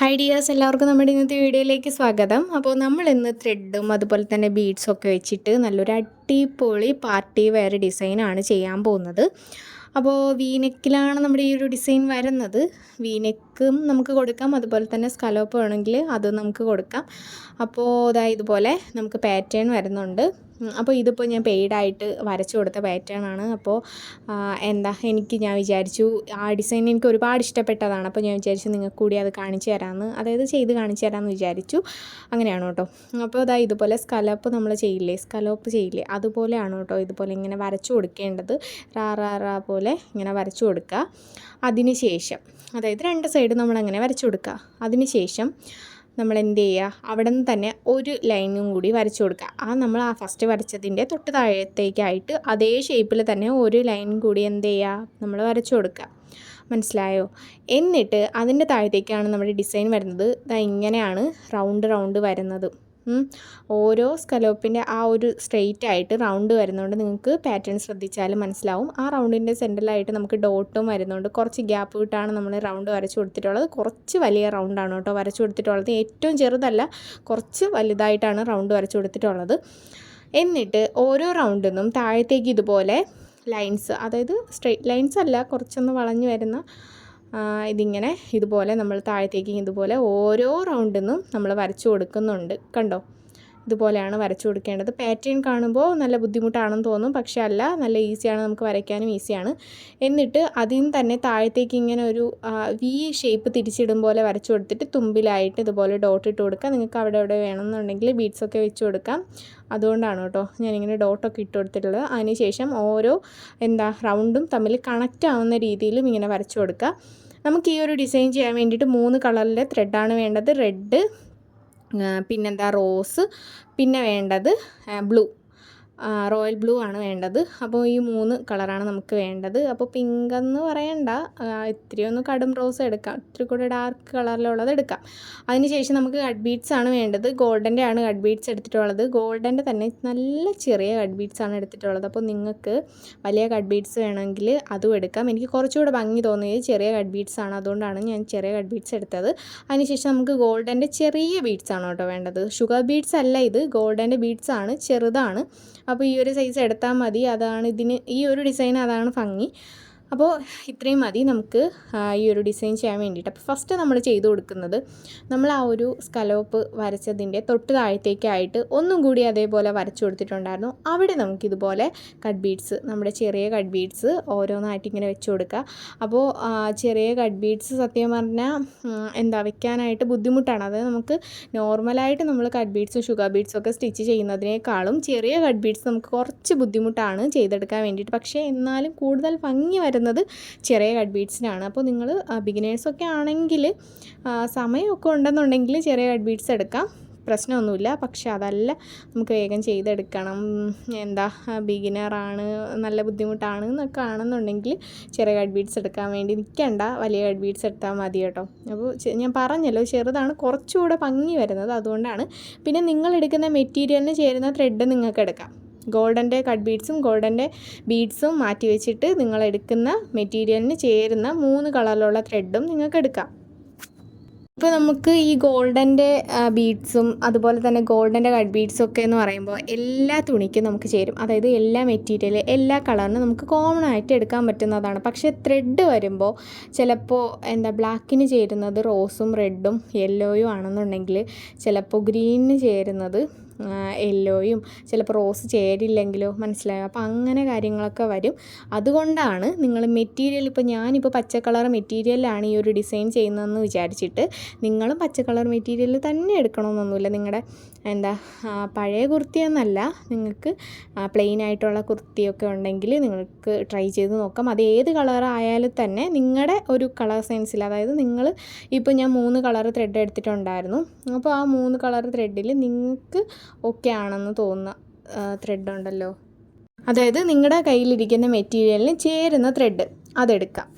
High എല്ലാവർക്കും നമ്മുടെ ഇന്നത്തെ വീഡിയോയിലേക്ക് സ്വാഗതം. അപ്പോൾ നമ്മൾ ഇന്ന് ത്രെഡും അതുപോലെ തന്നെ ബീഡ്സും ഒക്കെ വെച്ചിട്ട് നല്ലൊരു അടിപൊളി പാർട്ടി വെയർ ഡിസൈനാണ് ചെയ്യാൻ പോകുന്നത്. അപ്പോൾ വീനെക്കിലാണ് നമ്മുടെ ഈ ഒരു ഡിസൈൻ വരുന്നത്. വീനെക്കും നമുക്ക് കൊടുക്കാം. അതുപോലെ തന്നെ സ്കലോപ്പ് വേണമെങ്കിൽ അത് നമുക്ക് കൊടുക്കാം. അപ്പോൾ ഇതാ ഇതുപോലെ നമുക്ക് പാറ്റേൺ വരുന്നുണ്ട്. അപ്പോൾ ഇതിപ്പോൾ ഞാൻ പെയ്ഡായിട്ട് വരച്ചു കൊടുത്ത പാറ്റേൺ ആണ്. അപ്പോൾ എന്താ എനിക്ക് ഞാൻ വിചാരിച്ചു ആ ഡിസൈൻ എനിക്ക് ഒരുപാട് ഇഷ്ടപ്പെട്ടതാണ്. അപ്പോൾ ഞാൻ വിചാരിച്ചു നിങ്ങൾക്ക് കൂടി അത് കാണിച്ചു തരാമെന്ന് അതായത് ചെയ്ത് കാണിച്ചു തരാമെന്ന് വിചാരിച്ചു. അങ്ങനെയാണ് കേട്ടോ. അപ്പോൾ അതാ ഇതുപോലെ സ്കലോപ്പ് നമ്മൾ ചെയ്യില്ലേ? സ്കലോപ്പ് ചെയ്യില്ലേ? അതുപോലെയാണ് കേട്ടോ ഇതുപോലെ ഇങ്ങനെ വരച്ചു കൊടുക്കേണ്ടത്. റാ റാ റാ പോലെ ഇങ്ങനെ വരച്ചു കൊടുക്കുക അതിന് ശേഷം അതായത് രണ്ട് സൈഡ് നമ്മളങ്ങനെ വരച്ചു കൊടുക്കുക അതിന് ശേഷം നമ്മൾ എന്ത് ചെയ്യുക അവിടെ നിന്ന് തന്നെ ഒരു ലൈനും കൂടി വരച്ചു കൊടുക്കുക ആ നമ്മൾ ആ ഫസ്റ്റ് വരച്ചതിന്റെ തൊട്ട് താഴത്തേക്കായിട്ട് അതേ ഷേപ്പിൽ തന്നെ ഒരു ലൈൻ കൂടി എന്ത് ചെയ്യുക നമ്മൾ വരച്ചു കൊടുക്കുക മനസ്സിലായോ? എന്നിട്ട് അതിന്റെ താഴത്തേക്കാണ് നമ്മുടെ ഡിസൈൻ വരുന്നത്. ഇതാ ഇങ്ങനെയാണ് റൗണ്ട് റൗണ്ട് വരുന്നത്. ഓരോ സ്കലോപ്പിന്റെ ആ ഒരു സ്ട്രെയിറ്റ് ആയിട്ട് റൗണ്ട് വരുന്നതുകൊണ്ട് നിങ്ങൾക്ക് പാറ്റേൺ ശ്രദ്ധിച്ചാൽ മനസ്സിലാവും. ആ റൗണ്ടിന്റെ സെന്ററിലായിട്ട് നമുക്ക് ഡോട്ടും വരുന്നുണ്ട് കുറച്ച് ഗ്യാപ്പ് വിട്ടാണ് നമ്മൾ റൗണ്ട് വരച്ചു കൊടുത്തിട്ടുള്ളത്. കുറച്ച് വലിയ റൗണ്ടാണ് കേട്ടോ വരച്ചു കൊടുത്തിട്ടുള്ളത്. ഏറ്റവും ചെറുതല്ല കുറച്ച് വലുതായിട്ടാണ് റൗണ്ട് വരച്ചു കൊടുത്തിട്ടുള്ളത്. എന്നിട്ട് ഓരോ റൗണ്ടിൽ നിന്നും താഴത്തേക്ക് ഇതുപോലെ ലൈൻസ് അതായത് സ്ട്രെയിറ്റ് ലൈൻസ് അല്ല കുറച്ചൊന്ന് വളഞ്ഞു വരുന്ന ഇതിങ്ങനെ ഇതുപോലെ നമ്മൾ താഴത്തേക്ക് ഇതുപോലെ ഓരോ റൗണ്ടിൽ നിന്നും നമ്മൾ വരച്ചു കൊടുക്കുന്നുണ്ട്. കണ്ടോ? ഇതുപോലെയാണ് വരച്ചു കൊടുക്കേണ്ടത്. പാറ്റേൺ കാണുമ്പോൾ നല്ല ബുദ്ധിമുട്ടാണെന്ന് തോന്നും. പക്ഷേ അല്ല നല്ല ഈസിയാണ് നമുക്ക് വരയ്ക്കാനും ഈസിയാണ് എന്നിട്ട് അതിൽ നിന്ന് തന്നെ താഴത്തേക്ക് ഇങ്ങനെ ഒരു വി ഷേപ്പ് തിരിച്ചിടും പോലെ വരച്ചു കൊടുത്തിട്ട് തുമ്പിലായിട്ട് ഇതുപോലെ ഡോട്ട് ഇട്ട് കൊടുക്കുക നിങ്ങൾക്ക് അവിടെ അവിടെ വേണമെന്നുണ്ടെങ്കിൽ ബീഡ്സൊക്കെ വെച്ച് കൊടുക്കാം. അതുകൊണ്ടാണ് കേട്ടോ ഞാനിങ്ങനെ ഡോട്ടൊക്കെ ഇട്ട് കൊടുത്തിട്ടുള്ളത്. അതിനുശേഷം ഓരോ എന്താ റൗണ്ടും തമ്മിൽ കണക്റ്റ് ആവുന്ന രീതിയിലും ഇങ്ങനെ വരച്ചു കൊടുക്കുക നമുക്ക് ഈ ഒരു ഡിസൈൻ ചെയ്യാൻ വേണ്ടിയിട്ട് മൂന്ന് കളറിലെ ത്രെഡാണ് വേണ്ടത്. റെഡ് പിന്നെന്താ റോസ് പിന്നെ വേണ്ടത് ബ്ലൂ. റോയൽ ബ്ലൂ ആണ് വേണ്ടത്. അപ്പോൾ ഈ മൂന്ന് കളറാണ് നമുക്ക് വേണ്ടത്. അപ്പോൾ പിങ്ക് എന്ന് പറയണ്ട. ഇത്തിരി ഒന്ന് കടും റോസ് എടുക്കാം. ഇത്തിരി കൂടെ ഡാർക്ക് കളറിലുള്ളത് എടുക്കാം. അതിനുശേഷം നമുക്ക് കട്ട് ബീഡ്സ് ആണ് വേണ്ടത്. ഗോൾഡന്റെ ആണ് കട്ട് ബീഡ്സ് എടുത്തിട്ടുള്ളത്. ഗോൾഡന്റെ തന്നെ നല്ല ചെറിയ കട്ട് ബീഡ്സ് ആണ് എടുത്തിട്ടുള്ളത്. അപ്പോൾ നിങ്ങൾക്ക് വലിയ കട്ട് ബീഡ്സ് വേണമെങ്കിൽ അതും എടുക്കാം. എനിക്ക് കുറച്ചുകൂടെ ഭംഗി തോന്നിയത് ചെറിയ കട്ട് ബീഡ്സ് ആണ്. അതുകൊണ്ടാണ് ഞാൻ ചെറിയ കട്ട് ബീഡ്സ് എടുത്തത്. അതിനുശേഷം നമുക്ക് ഗോൾഡന്റെ ചെറിയ ബീഡ്സ് ആണ് കേട്ടോ വേണ്ടത്. ഷുഗർ ബീഡ്സ് അല്ല ഇത്. ഗോൾഡന്റെ ബീഡ്സ് ആണ്. ചെറുതാണ്. അപ്പോൾ ഈ ഒരു സൈസ് എടുത്താൽ മതി. അതാണ് ഇതിന് ഈ ഒരു ഡിസൈൻ അതാണ് ഭംഗി. അപ്പോൾ ഇത്രയും മതി നമുക്ക് ഈ ഒരു ഡിസൈൻ ചെയ്യാൻ വേണ്ടിയിട്ട്. അപ്പോൾ ഫസ്റ്റ് നമ്മൾ ചെയ്തു കൊടുക്കുന്നത് നമ്മൾ ആ ഒരു സ്കലോപ്പ് വരച്ചതിന്റെ തൊട്ട് താഴത്തേക്കായിട്ട് ഒന്നും കൂടി അതേപോലെ വരച്ചു കൊടുത്തിട്ടുണ്ടായിരുന്നു. അവിടെ നമുക്കിതുപോലെ കട്ട് ബീഡ്സ് നമ്മുടെ ചെറിയ കട്ട് ബീഡ്സ് ഓരോന്നായിട്ട് ഇങ്ങനെ വെച്ച് കൊടുക്കുക അപ്പോൾ ചെറിയ കട്ട് ബീഡ്സ് സത്യം പറഞ്ഞാൽ എന്താ വെക്കാനായിട്ട് ബുദ്ധിമുട്ടാണ്. അതായത് നമുക്ക് നോർമലായിട്ട് നമ്മൾ കട്ട് ബീഡ്സും ഷുഗർ ബീഡ്സും ഒക്കെ സ്റ്റിച്ച് ചെയ്യുന്നതിനേക്കാളും ചെറിയ കട്ട് ബീഡ്സ് നമുക്ക് കുറച്ച് ബുദ്ധിമുട്ടാണ് ചെയ്തെടുക്കാൻ വേണ്ടിയിട്ട്. പക്ഷേ എന്നാലും കൂടുതൽ ഭംഗി വരുന്നത് ചെറിയ കട്ട് ബീഡ്സിനാണ് അപ്പോൾ നിങ്ങൾ ബിഗിനേഴ്സൊക്കെ ആണെങ്കിൽ സമയമൊക്കെ ഉണ്ടെന്നുണ്ടെങ്കിൽ ചെറിയ കട്ട് ബീഡ്സ് എടുക്കാം. പ്രശ്നമൊന്നുമില്ല. പക്ഷെ അതല്ല നമുക്ക് വേഗം ചെയ്തെടുക്കണം. എന്താ ബിഗിനറാണ് നല്ല ബുദ്ധിമുട്ടാണ് എന്നൊക്കെ ആണെന്നുണ്ടെങ്കിൽ ചെറിയ കട്ട് ബീഡ്സ് എടുക്കാൻ വേണ്ടി നിൽക്കണ്ട. വലിയ കട്ട് ബീഡ്സ് എടുത്താൽ മതി കേട്ടോ. അപ്പോൾ ഞാൻ പറഞ്ഞല്ലോ ചെറുതാണ് കുറച്ചുകൂടെ ഭംഗി വരുന്നത് അതുകൊണ്ടാണ്. പിന്നെ നിങ്ങൾ എടുക്കുന്ന മെറ്റീരിയലിന് ചേരുന്ന ത്രെഡ് നിങ്ങൾക്ക് എടുക്കാം. ഗോൾഡന്റെ കട്ട് ബീഡ്സും ഗോൾഡന്റെ ബീഡ്സും മാറ്റി വെച്ചിട്ട് നിങ്ങൾ എടുക്കുന്ന മെറ്റീരിയലിന് ചേരുന്ന മൂന്ന് കളറിലുള്ള ത്രെഡും നിങ്ങൾക്ക് എടുക്കാം. ഇപ്പോൾ നമുക്ക് ഈ ഗോൾഡന്റെ ബീഡ്സും അതുപോലെ തന്നെ ഗോൾഡന്റെ കട്ട് ബീഡ്സും ഒക്കെ എന്ന് പറയുമ്പോൾ എല്ലാ തുണിക്കും നമുക്ക് ചേരും. അതായത് എല്ലാ മെറ്റീരിയൽ എല്ലാ കളറിനും നമുക്ക് കോമൺ ആയിട്ട് എടുക്കാൻ പറ്റുന്നതാണ്. പക്ഷേ ത്രെഡ് വരുമ്പോൾ ചിലപ്പോൾ എന്താ ബ്ലാക്കിന് ചേരുന്നത് റോസും റെഡും യെല്ലോയും ആണെന്നുണ്ടെങ്കിൽ ചിലപ്പോൾ ഗ്രീനിന് ചേരുന്നത് യെല്ലോയും ചിലപ്പോൾ റോസ് ചേരില്ലെങ്കിലോ മനസ്സിലായോ? അപ്പോൾ അങ്ങനെ കാര്യങ്ങളൊക്കെ വരും. അതുകൊണ്ടാണ് നിങ്ങൾ മെറ്റീരിയൽ ഇപ്പോൾ ഞാനിപ്പോൾ പച്ച കളർ മെറ്റീരിയലാണ് ഈ ഒരു ഡിസൈൻ ചെയ്യുന്നതെന്ന് വിചാരിച്ചിട്ട് നിങ്ങളും പച്ച കളർ മെറ്റീരിയൽ തന്നെ എടുക്കണമെന്നൊന്നുമില്ല. നിങ്ങളുടെ എന്താ പഴയ കുർത്തിയെന്നല്ല നിങ്ങൾക്ക് പ്ലെയിൻ ആയിട്ടുള്ള കുർത്തിയൊക്കെ ഉണ്ടെങ്കിൽ നിങ്ങൾക്ക് ട്രൈ ചെയ്ത് നോക്കാം. അത് ഏത് കളർ ആയാലും തന്നെ നിങ്ങളുടെ ഒരു കളർ സെൻസിൽ അതായത് നിങ്ങൾ ഇപ്പോൾ ഞാൻ മൂന്ന് കളർ ത്രെഡ് എടുത്തിട്ടുണ്ടായിരുന്നു. അപ്പോൾ ആ മൂന്ന് കളർ ത്രെഡിൽ നിങ്ങൾക്ക് ഓക്കെ ആണെന്ന് തോന്നുന്ന ത്രെഡ് ഉണ്ടല്ലോ. അതായത് നിങ്ങളുടെ കയ്യിലിരിക്കുന്ന മെറ്റീരിയലിന് ചേരുന്ന ത്രെഡ് അതെടുക്കാം.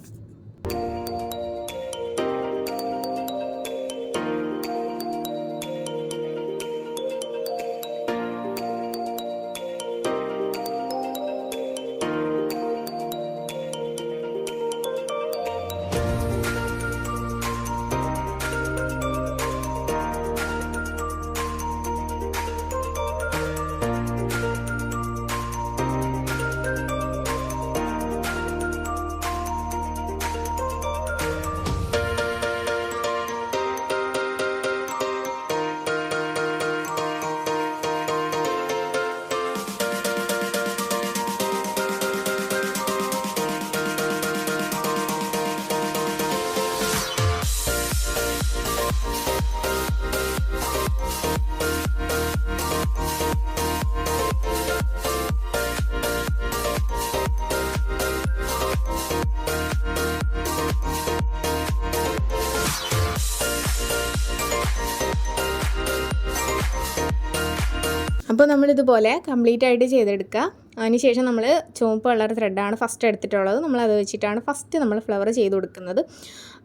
അപ്പോൾ നമ്മളിതുപോലെ കംപ്ലീറ്റ് ആയിട്ട് ചെയ്തെടുക്കുക. അതിനുശേഷം നമ്മൾ ചുവപ്പ് കളർ ത്രെഡാണ് ഫസ്റ്റ് എടുത്തിട്ടുള്ളത്. നമ്മൾ അത് വെച്ചിട്ടാണ് ഫസ്റ്റ് നമ്മൾ ഫ്ലവർ ചെയ്ത് കൊടുക്കുന്നത്.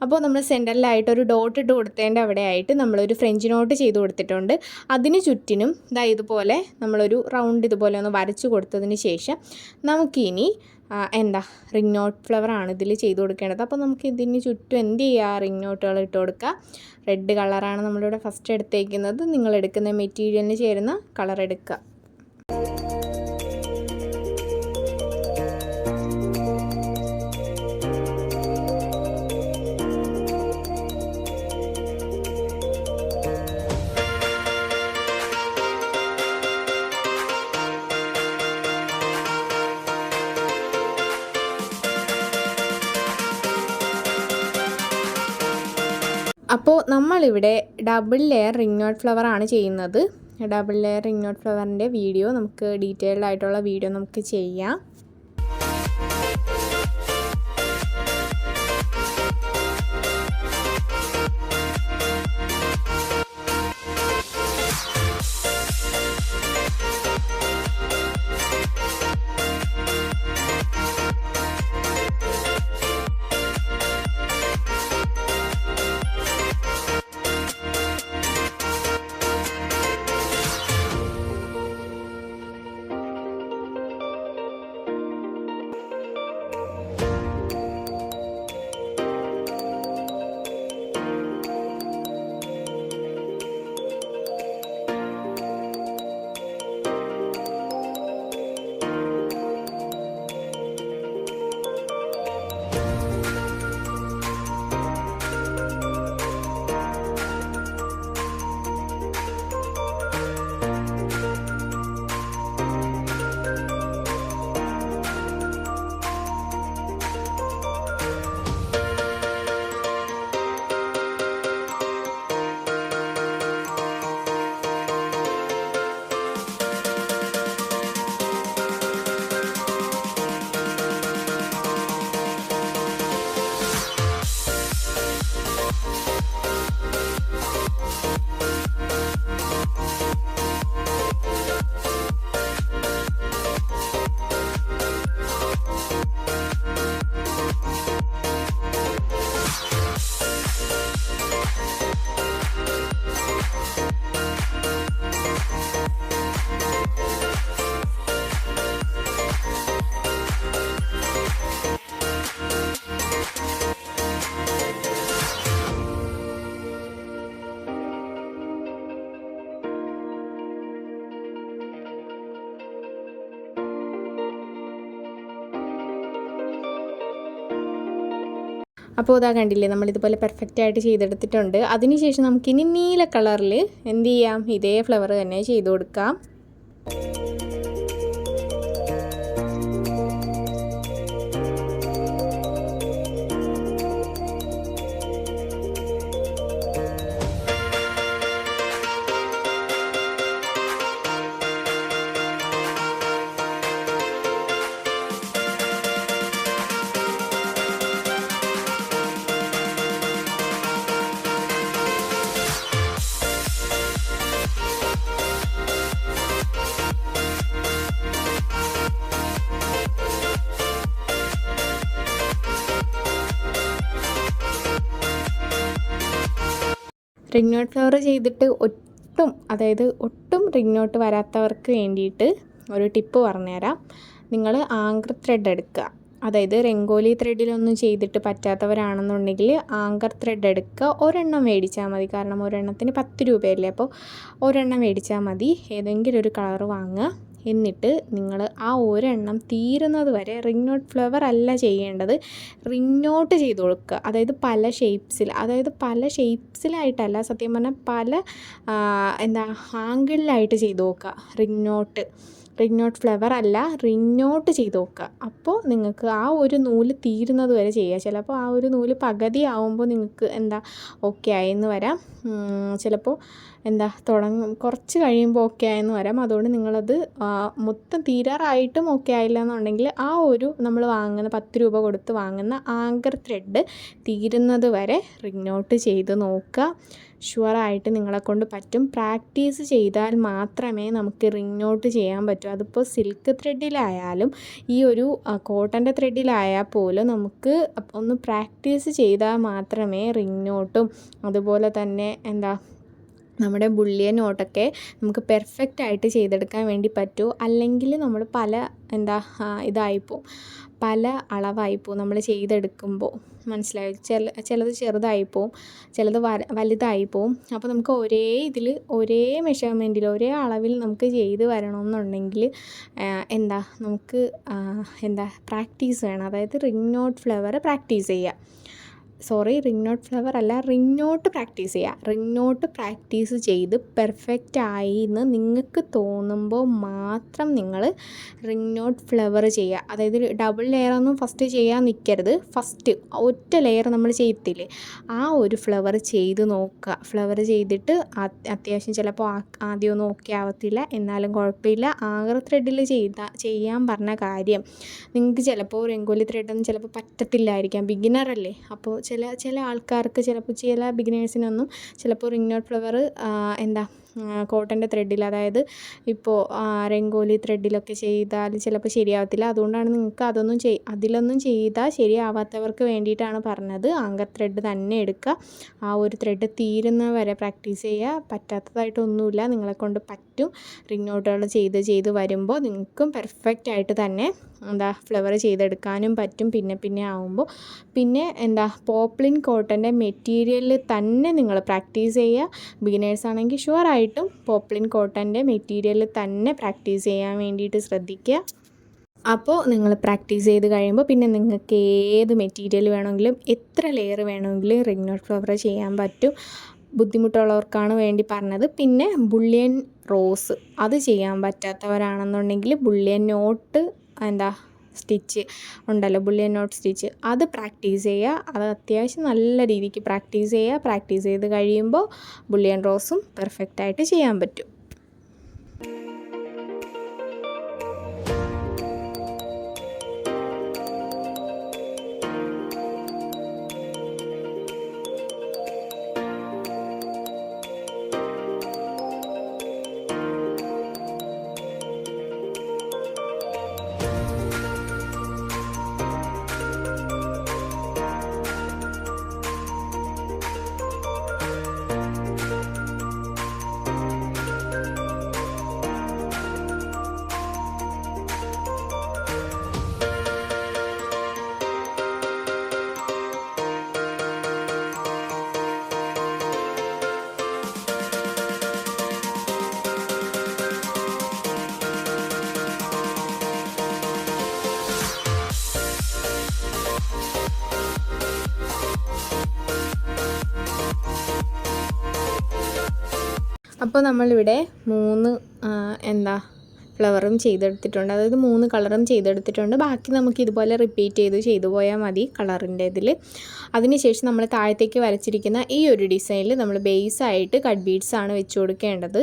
അപ്പോൾ നമ്മൾ സെന്ററിലായിട്ട് ഒരു ഡോട്ട് ഇട്ട് കൊടുത്തതിന്റെ അവിടെ ആയിട്ട് നമ്മളൊരു ഫ്രഞ്ച് നോട്ട് ചെയ്ത് കൊടുത്തിട്ടുണ്ട്. അതിന് ചുറ്റിനും ഇതാ ഇതുപോലെ നമ്മളൊരു റൗണ്ട് ഇതുപോലെ ഒന്ന് വരച്ച് കൊടുത്തതിന് ശേഷം നമുക്കിനി എന്താ റിംഗ് നോട്ട് ഫ്ലവർ ആണ് ഇതിൽ ചെയ്ത് കൊടുക്കേണ്ടത്. അപ്പോൾ നമുക്ക് ഇതിന് ചുറ്റും എന്ത് ചെയ്യുക റിംഗ് നോട്ടുകൾ ഇട്ട് കൊടുക്കുക റെഡ് കളറാണ് നമ്മളിവിടെ ഫസ്റ്റ് എടുത്തേക്കുന്നത്. നിങ്ങൾ എടുക്കുന്ന മെറ്റീരിയലിന് ചേരുന്ന കളർ എടുക്കുക. നമ്മളിവിടെ double layer ring knot flower ആണ് ചെയ്യുന്നത്. ഡബിൾ ലെയർ റിംഗ് നോട്ട് ഫ്ലവറിന്റെ വീഡിയോ നമുക്ക് ഡീറ്റെയിൽഡ് ആയിട്ടുള്ള വീഡിയോ നമുക്ക് ചെയ്യാം. അപ്പോൾ ഇതാ കണ്ടില്ലേ നമ്മളിതുപോലെ പെർഫെക്റ്റ് ആയിട്ട് ചെയ്തെടുത്തിട്ടുണ്ട്. അതിനുശേഷം നമുക്കിനി നീല കളറിൽ എന്ത് ചെയ്യാം? ഇതേ ഫ്ലവർ തന്നെ ചെയ്ത് കൊടുക്കാം. റിംഗ് നോട്ട് ഫ്ലവർ ചെയ്തിട്ട് ഒട്ടും അതായത് ഒട്ടും റിംഗ് നോട്ട് വരാത്തവർക്ക് വേണ്ടിയിട്ട് ഒരു ടിപ്പ് പറഞ്ഞുതരാം. നിങ്ങൾ ആങ്കർ ത്രെഡ് എടുക്കുക. അതായത് രംഗോലി ത്രെഡിലൊന്നും ചെയ്തിട്ട് പറ്റാത്തവരാണെന്നുണ്ടെങ്കിൽ ആങ്കർ ത്രെഡ് എടുക്കുക. ഒരെണ്ണം മേടിച്ചാൽ മതി. കാരണം ഒരെണ്ണത്തിന് പത്ത് രൂപയല്ലേ? അപ്പോൾ ഒരെണ്ണം മേടിച്ചാൽ മതി. ഏതെങ്കിലും ഒരു കളർ വാങ്ങുക. എന്നിട്ട് നിങ്ങൾ ആ ഒരെണ്ണം തീരുന്നത് വരെ റിംഗ് നോട്ട് ഫ്ലവർ അല്ല ചെയ്യേണ്ടത്. റിംഗ് നോട്ട് ചെയ്ത് കൊടുക്കുക. അതായത് പല ഷേപ്സിൽ അതായത് പല ഷേപ്സിലായിട്ടല്ല സത്യം പറഞ്ഞാൽ പല എന്താ ആംഗിളിലായിട്ട് ചെയ്ത് നോക്കുക. Ring knot ring knot flower അല്ല റിംഗ് നോട്ട് ചെയ്ത് നോക്കുക. അപ്പോൾ നിങ്ങൾക്ക് ആ ഒരു നൂൽ തീരുന്നത് വരെ ചെയ്യുക ചിലപ്പോൾ ആ ഒരു നൂൽ പകുതി ആവുമ്പോൾ നിങ്ങൾക്ക് എന്താ ഓക്കെ ആയെന്ന് വരാം. ചിലപ്പോൾ എന്താ തുടങ്ങും കുറച്ച് കഴിയുമ്പോൾ ഓക്കെ ആയെന്ന് വരാം. അതുകൊണ്ട് നിങ്ങളത് മൊത്തം തീരാറായിട്ടും ഓക്കെ ആയില്ല എന്നുണ്ടെങ്കിൽ ആ ഒരു നമ്മൾ വാങ്ങുന്ന പത്ത് രൂപ കൊടുത്ത് വാങ്ങുന്ന ആങ്കർ ത്രെഡ് തീരുന്നത് വരെ റിംഗ് ഔട്ട് ചെയ്ത് നോക്കുക. ഷുവറായിട്ട് നിങ്ങളെ കൊണ്ട് പറ്റും. പ്രാക്ടീസ് ചെയ്താൽ മാത്രമേ നമുക്ക് റിംഗ് ഔട്ട് ചെയ്യാൻ പറ്റൂ. അതിപ്പോൾ സിൽക്ക് ത്രെഡിലായാലും ഈ ഒരു കോട്ടന്റെ ത്രെഡിലായാൽ പോലും നമുക്ക് ഒന്ന് പ്രാക്ടീസ് ചെയ്താൽ മാത്രമേ റിംഗ് ഔട്ടും അതുപോലെ തന്നെ എന്താ നമ്മുടെ ബുള്ളിയൻ ഓട്ടൊക്കെ നമുക്ക് പെർഫെക്റ്റ് ആയിട്ട് ചെയ്തെടുക്കാൻ വേണ്ടി പറ്റൂ. അല്ലെങ്കിൽ നമ്മൾ പല എന്താ ഇതായിപ്പോവും പല അളവായിപ്പോവും നമ്മൾ ചെയ്തെടുക്കുമ്പോൾ. മനസ്സിലായി? ചില ചിലത് ചെറുതായിപ്പോവും ചിലത് വ വലുതായിപ്പോവും അപ്പോൾ നമുക്ക് ഒരേ ഇതിൽ ഒരേ മെഷർമെന്റിൽ ഒരേ അളവിൽ നമുക്ക് ചെയ്ത് വരണമെന്നുണ്ടെങ്കിൽ എന്താ നമുക്ക് എന്താ പ്രാക്ടീസ് വേണം. അതായത് റിംഗ് നോട്ട് ഫ്ലവർ പ്രാക്ടീസ് ചെയ്യുക സോറി റിംഗ് നോട്ട് ഫ്ലവർ അല്ല റിംഗ് നോട്ട് പ്രാക്ടീസ് ചെയ്യുക റിംഗ് നോട്ട് പ്രാക്ടീസ് ചെയ്ത് പെർഫെക്റ്റ് ആയി എന്ന് നിങ്ങൾക്ക് തോന്നുമ്പോൾ മാത്രം നിങ്ങൾ റിംഗ് നോട്ട് ഫ്ലവർ ചെയ്യുക അതായത് ഡബിൾ ലെയർ ഒന്നും ഫസ്റ്റ് ചെയ്യാൻ നിൽക്കരുത് ഫസ്റ്റ് ഒറ്റ ലെയർ നമ്മൾ ചെയ്യത്തില്ലേ ആ ഒരു ഫ്ലവർ ചെയ്ത് നോക്കുക ഫ്ലവർ ചെയ്തിട്ട് അത്യാവശ്യം ചിലപ്പോൾ ആദ്യമൊന്നും ഓക്കെ ആവത്തില്ല. എന്നാലും കുഴപ്പമില്ല. ആഗ്ര ത്രെഡിൽ ചെയ്ത ചെയ്യാൻ പറഞ്ഞ കാര്യം. നിങ്ങൾക്ക് ചിലപ്പോൾ രംഗോലി ത്രെഡൊന്നും ചിലപ്പോൾ പറ്റത്തില്ലായിരിക്കാം. ബിഗിനറല്ലേ അപ്പോൾ ചില ചില ആൾക്കാർക്ക് ചിലപ്പോൾ ചില ബിഗിനേഴ്സിനൊന്നും ചിലപ്പോൾ റിംഗ് നോട്ട് ഫ്ലവർ എന്താ കോട്ടന്റെ ത്രെഡിൽ അതായത് ഇപ്പോൾ രംഗോലി ത്രെഡിലൊക്കെ ചെയ്താൽ ചിലപ്പോൾ ശരിയാവത്തില്ല. അതുകൊണ്ടാണ് നിങ്ങൾക്ക് അതൊന്നും ചെയ് അതിലൊന്നും ചെയ്താൽ ശരിയാവാത്തവർക്ക് വേണ്ടിയിട്ടാണ് പറഞ്ഞത്. ആങ്കർ ത്രെഡ് തന്നെ എടുക്കുക. ആ ഒരു ത്രെഡ് തീരുന്ന വരെ പ്രാക്ടീസ് ചെയ്യുക. പറ്റാത്തതായിട്ടൊന്നുമില്ല. നിങ്ങളെ കൊണ്ട് പറ്റും. റിംഗ് നോട്ടുകൾ ചെയ്ത് ചെയ്ത് വരുമ്പോൾ നിങ്ങൾക്കും പെർഫെക്റ്റ് ആയിട്ട് തന്നെ എന്താ ഫ്ലവർ ചെയ്തെടുക്കാനും പറ്റും. പിന്നെ പിന്നെ ആവുമ്പോൾ പിന്നെ എന്താ പോപ്ലിൻ കോട്ടന്റെ മെറ്റീരിയലിൽ തന്നെ നിങ്ങൾ പ്രാക്ടീസ് ചെയ്യുക ബിഗിനേഴ്സ് ആണെങ്കിൽ ഷുവർ ആയിട്ടും പോപ്ലിൻ കോട്ടന്റെ മെറ്റീരിയലിൽ തന്നെ പ്രാക്ടീസ് ചെയ്യാൻ വേണ്ടിയിട്ട് ശ്രദ്ധിക്കുക. അപ്പോൾ നിങ്ങൾ പ്രാക്ടീസ് ചെയ്ത് കഴിയുമ്പോൾ പിന്നെ നിങ്ങൾക്ക് ഏത് മെറ്റീരിയൽ വേണമെങ്കിലും എത്ര ലെയർ വേണമെങ്കിലും റിംഗ് നോട്ട് ഫ്ലവർ ചെയ്യാൻ പറ്റും. ബുദ്ധിമുട്ടുള്ളവർക്കാണ് വേണ്ടി പറഞ്ഞത്. പിന്നെ ബുള്ളിയൻ റോസ് അത് ചെയ്യാൻ പറ്റാത്തവരാണെന്നുണ്ടെങ്കിൽ ബുള്ളിയൻ നോട്ട് എന്താ സ്റ്റിച്ച് ഉണ്ടല്ലോ ബുള്ളിയൻ നോട്ട് സ്റ്റിച്ച്. അത് പ്രാക്ടീസ് ചെയ്യുക. അത് അത്യാവശ്യം നല്ല രീതിക്ക് പ്രാക്ടീസ് ചെയ്യുക. പ്രാക്ടീസ് ചെയ്ത് കഴിയുമ്പോൾ ബുള്ളിയൻ റോസും പെർഫെക്റ്റായിട്ട് ചെയ്യാൻ പറ്റും. അപ്പോൾ നമ്മളിവിടെ മൂന്ന് എന്താ ഫ്ലവറും ചെയ്തെടുത്തിട്ടുണ്ട്. അതായത് മൂന്ന് കളറും ചെയ്തെടുത്തിട്ടുണ്ട്. ബാക്കി നമുക്ക് ഇതുപോലെ റിപ്പീറ്റ് ചെയ്ത് ചെയ്തു പോയാൽ മതി കളറിന്റെ ഇതിൽ. അതിനുശേഷം നമ്മൾ താഴത്തേക്ക് വരച്ചിരിക്കുന്ന ഈ ഒരു ഡിസൈനിൽ നമ്മൾ ബേസായിട്ട് കട്ട് ബീഡ്സ് ആണ് വെച്ച് കൊടുക്കേണ്ടത്.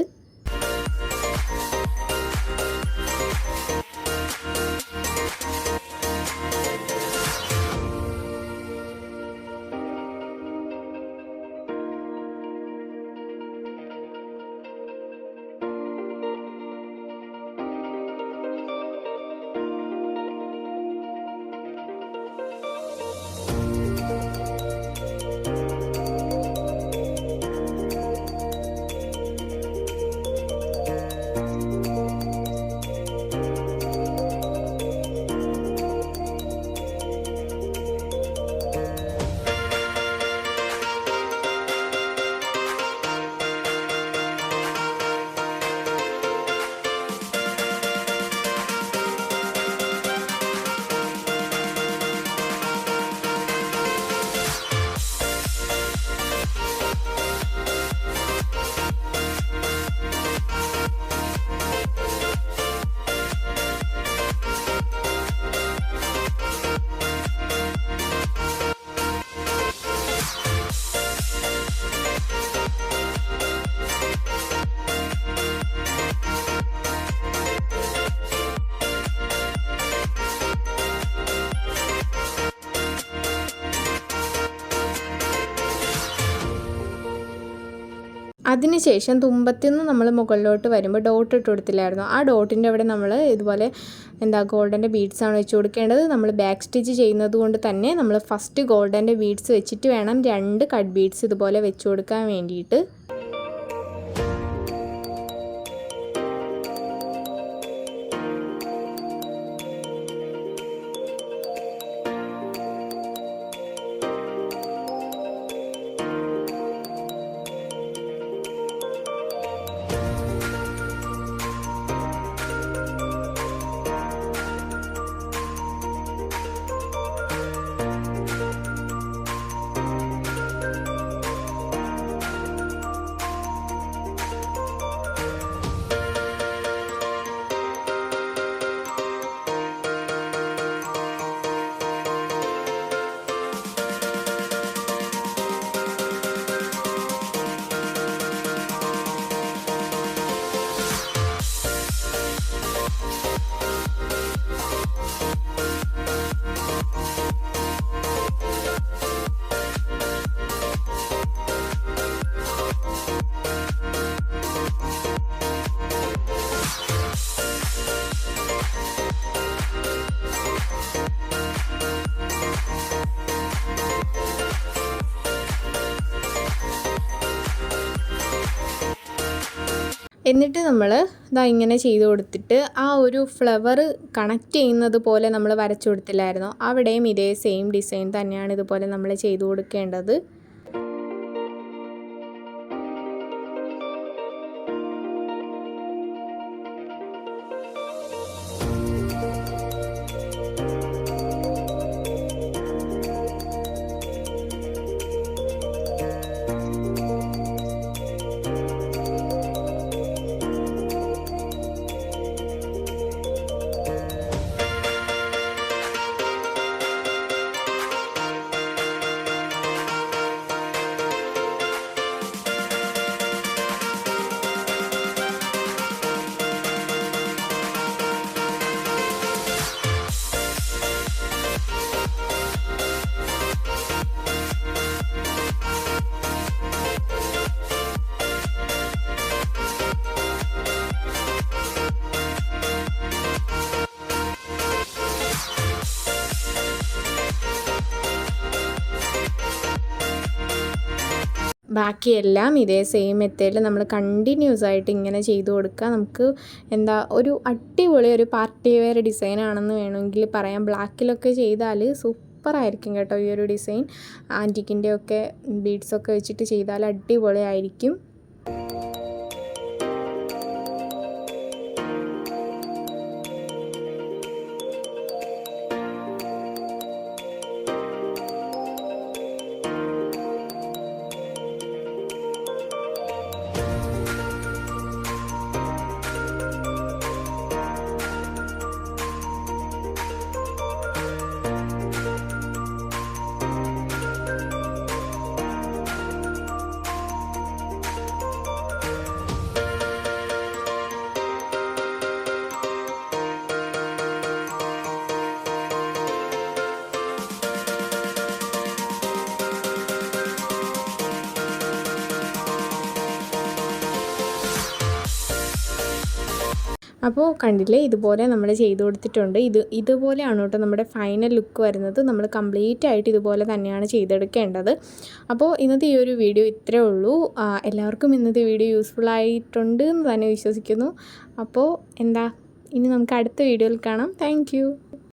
അതിനുശേഷം തുമ്പത്തിന്ന് നമ്മൾ മുകളിലോട്ട് വരുമ്പോൾ ഡോട്ട് ഇട്ട് കൊടുത്തില്ലായിരുന്നു? ആ ഡോട്ടിന്റെ അവിടെ നമ്മൾ ഇതുപോലെ എന്താ ഗോൾഡന്റെ ബീഡ്സ് ആണ് വെച്ച് കൊടുക്കേണ്ടത്. നമ്മൾ ബാക്ക് സ്റ്റിച്ച് ചെയ്യുന്നത് കൊണ്ട് തന്നെ നമ്മൾ ഫസ്റ്റ് ഗോൾഡന്റെ ബീഡ്സ് വെച്ചിട്ട് വേണം രണ്ട് കട്ട് ബീഡ്സ് ഇതുപോലെ വെച്ച് കൊടുക്കാൻ വേണ്ടിയിട്ട്. എന്നിട്ട് നമ്മൾ ഇതാ ഇങ്ങനെ ചെയ്ത് കൊടുത്തിട്ട് ആ ഒരു ഫ്ലവർ കണക്റ്റ് ചെയ്യുന്നത് പോലെ നമ്മൾ വരച്ചു കൊടുത്തില്ലായിരുന്നോ? അവിടെയും ഇതേ സെയിം ഡിസൈൻ തന്നെയാണ് ഇതുപോലെ നമ്മൾ ചെയ്ത് കൊടുക്കേണ്ടത്. ബാക്കിയെല്ലാം ഇതേ സെയിം മെത്തേഡിൽ നമ്മൾ കണ്ടിന്യൂസ് ആയിട്ട് ഇങ്ങനെ ചെയ്തു കൊടുക്കുക നമുക്ക് എന്താ ഒരു അടിപൊളി ഒരു പാർട്ടി വെയർ ഡിസൈൻ ആണെന്ന് വേണമെങ്കിൽ പറയാം. ബ്ലാക്കിലൊക്കെ ചെയ്താൽ സൂപ്പറായിരിക്കും കേട്ടോ ഈ ഒരു ഡിസൈൻ ആന്റിക്കിന്റെ ഒക്കെ ബീഡ്സൊക്കെ വെച്ചിട്ട് ചെയ്താൽ അടിപൊളിയായിരിക്കും. അപ്പോൾ കണ്ടില്ലേ ഇതുപോലെ നമ്മൾ ചെയ്ത് കൊടുത്തിട്ടുണ്ട്. ഇത് ഇതുപോലെയാണ് കേട്ടോ നമ്മുടെ ഫൈനൽ ലുക്ക് വരുന്നത്. നമ്മൾ കംപ്ലീറ്റ് ആയിട്ട് ഇതുപോലെ തന്നെയാണ് ചെയ്തെടുക്കേണ്ടത്. അപ്പോൾ ഇന്നത്തെ ഈ ഒരു വീഡിയോ ഇത്രേ ഉള്ളൂ. എല്ലാവർക്കും ഇന്നത്തെ വീഡിയോ യൂസ്ഫുൾ ആയിട്ടുണ്ട് എന്ന് തന്നെ വിശ്വസിക്കുന്നു. അപ്പോൾ എന്താ ഇനി നമുക്ക് അടുത്ത വീഡിയോയിൽ കാണാം. താങ്ക്